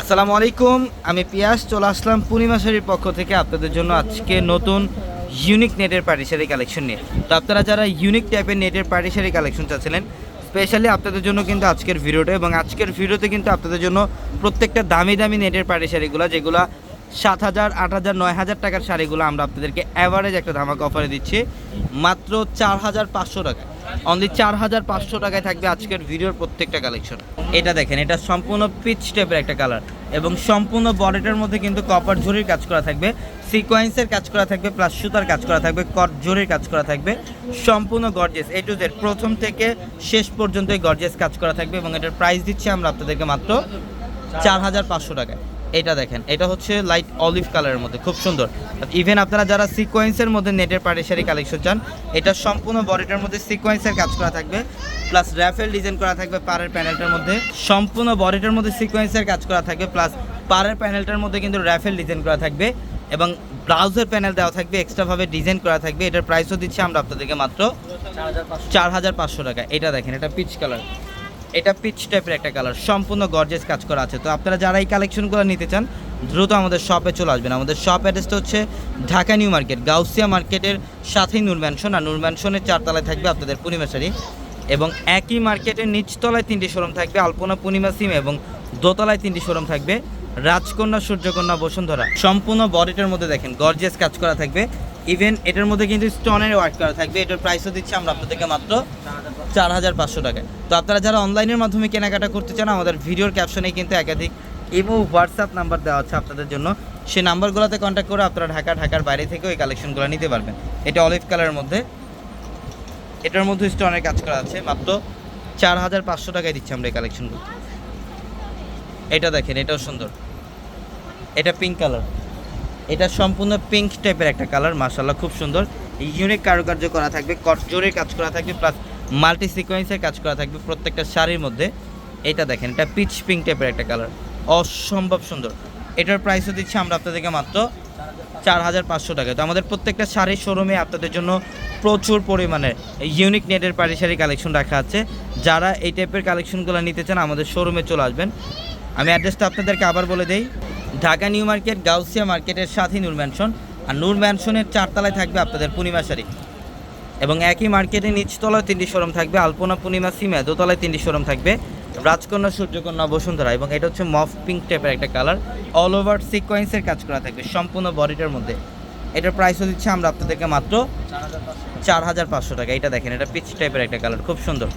আসসালামু আলাইকুম, আমি পিয়াস, চলে আসলাম পূর্ণিমা শাড়ির পক্ষ থেকে আপনাদের জন্য আজকে নতুন ইউনিক নেটের পার্টি শাড়ি কালেকশন নিয়ে। তো আপনারা যারা ইউনিক টাইপের নেটের পার্টি শাড়ি কালেকশন চাচ্ছিলেন স্পেশালি আপনাদের জন্য কিন্তু আজকের ভিডিওটা এবং আজকের ভিডিওতে কিন্তু আপনাদের জন্য প্রত্যেকটা দামি দামি নেটের পার্টি শাড়িগুলো, যেগুলো সাত হাজার, আট হাজার, নয় হাজার টাকার শাড়িগুলো আমরা আপনাদেরকে অ্যাভারেজ একটা ধামাকা অফারে দিচ্ছি, মাত্র চার হাজার পাঁচশো টাকা অনলি চার হাজার পাঁচশো টাকায় থাকবে আজকের ভিডিওর প্রত্যেকটা কালেকশন এটা দেখেন, এটা সম্পূর্ণ পিচ টাইপের একটা কালার এবং সম্পূর্ণ বডিটার মধ্যে কিন্তু কপার ঝুরির কাজ করা থাকবে সিকোয়েন্সের কাজ করা থাকবে প্লাস সুতার কাজ করা থাকবে কট জরির কাজ করা থাকবে, সম্পূর্ণ গর্জেস এ টু জেড প্রথম থেকে শেষ পর্যন্ত গর্জেস কাজ করা থাকবে এবং এটার প্রাইস দিচ্ছি আমরা আপনাদেরকে মাত্র চার হাজার পাঁচশো টাকায়। এটা দেখেন এটা হচ্ছে লাইট অলিভ কালারের মধ্যে খুব সুন্দর। ইভেন আপনারা যারা সিকোয়েন্সের মধ্যে নেটের পাড়ে শাড়ি কালেকশন চান এটা সম্পূর্ণ বডিটার মধ্যে সিকোয়েন্সের কাজ করা থাকবে প্লাস র্যাফেল ডিজাইন করা থাকবে পাড়ের প্যানেলটার মধ্যে সম্পূর্ণ বডিটার মধ্যে সিকোয়েন্সের কাজ করা থাকবে প্লাস পাড়ের প্যানেলটার মধ্যে কিন্তু র্যাফেল ডিজাইন করা থাকবে এবং ব্লাউজের প্যানেল দেওয়া থাকবে এক্সট্রাভাবে ডিজাইন করা থাকবে এটার প্রাইসও দিচ্ছি আমরা আপনাদেরকে মাত্র চার হাজার পাঁচশো। টাকা। এটা দেখেন এটা পিচ কালার এটা পিচ টাইপের একটা কালার সম্পূর্ণ গর্জেস কাজ করা আছে। তো আপনারা যারা এই কালেকশনগুলো নিতে চান, দ্রুত আমাদের শপে চলে আসবেন। আমাদের শপ অ্যাড্রেসটা হচ্ছে ঢাকা নিউ মার্কেট, গাউসিয়া মার্কেটের সাথেই নূর ম্যানশন আর নূর ম্যানশনের চারতলায় থাকবে আপনাদের পূর্ণিমা শাড়ি এবং একই মার্কেটের নিচতলায় তিনটি শোরুম থাকবে, আলপনা পূর্ণিমা সিম এবং দোতলায় তিনটি শোরুম থাকবে, রাজকন্যা, সূর্যকন্যা, বসুন্ধরা। সম্পূর্ণ বডিটার মধ্যে দেখেন গর্জিয়াস কাজ করা থাকবে। ইভেন এটার মধ্যে কিন্তু স্টোনের ওয়ার্ক করা থাকবে। এটার প্রাইসও দিচ্ছি আমরা আপনাদেরকে মাত্র চার হাজার পাঁচশো টাকায়। তো আপনারা যারা অনলাইনের মাধ্যমে কেনাকাটা করতে চান, আমাদের ভিডিওর ক্যাপশনে কিন্তু একাধিক এবং হোয়াটসঅ্যাপ নাম্বার দেওয়া আছে আপনাদের জন্য। সেই নাম্বারগুলোতে কন্ট্যাক্ট করে আপনারা ঢাকা, ঢাকার বাইরে থেকেও এই কালেকশনগুলো নিতে পারবেন। এটা অলিভ কালারের মধ্যে। এটার মধ্যে স্টোনের কাজ করা আছে। মাত্র চার হাজার পাঁচশো টাকায় দিচ্ছি আমরা এই কালেকশনগুলো এটা দেখেন, এটাও সুন্দর। এটা পিঙ্ক কালার এটা সম্পূর্ণ পিঙ্ক টাইপের একটা কালার মার্শাল্লাহ খুব সুন্দর। ইউনিক কারুকার্য করা থাকবে কটজোরের কাজ করা থাকবে প্লাস মাল্টি সিকোয়েন্সের কাজ করা থাকবে প্রত্যেকটা শাড়ির মধ্যে। এটা দেখেন, এটা পিচ পিঙ্ক টাইপের একটা কালার অসম্ভব সুন্দর। এটার প্রাইসও দিচ্ছি আমরা আপনাদেরকে মাত্র চার হাজার পাঁচশো টাকা। তো আমাদের প্রত্যেকটা শাড়ির শোরুমে আপনাদের জন্য প্রচুর পরিমাণে ইউনিক নেটের পাড়ি শাড়ি কালেকশন রাখা আছে। যারা এই টাইপের কালেকশনগুলো নিতে চান, আমাদের শোরুমে চলে আসবেন। আমি অ্যাড্রেসটা আপনাদেরকে আবার বলে দেই। ঢাকা নিউ মার্কেট, গাউসিয়া মার্কেটের সাথে নূর ম্যানশন আর নূর ম্যানশনের চারতলায় থাকবে আপনাদের পূর্ণিমা শাড়ি। এবং একই মার্কেটে নিচতলায় তিনটি শোরুম থাকবে, আলপনা পূর্ণিমা সিমে দোতলায় তিনটি শোরুম থাকবে, রাজকন্যা, সূর্যকন্যা, বসুন্ধরা এবং এটা হচ্ছে মফ পিঙ্ক টাইপের একটা কালার। অল ওভার সিকোয়েন্সের কাজ করা থাকবে সম্পূর্ণ বডিটার মধ্যে। এটার প্রাইসও দিচ্ছে আমরা আপনাদেরকে মাত্র চার হাজার পাঁচশো টাকা। এটা দেখেন, এটা পিচ টাইপের একটা কালার, খুব সুন্দর।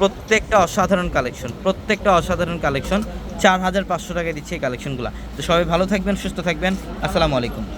প্রত্যেকটা অসাধারণ কালেকশন, প্রত্যেকটা অসাধারণ কালেকশন, চার হাজার পাঁচশো টাকায় দিচ্ছে এই কালেকশনগুলো। তো সবাই ভালো থাকবেন, সুস্থ থাকবেন। আসসালামু আলাইকুম।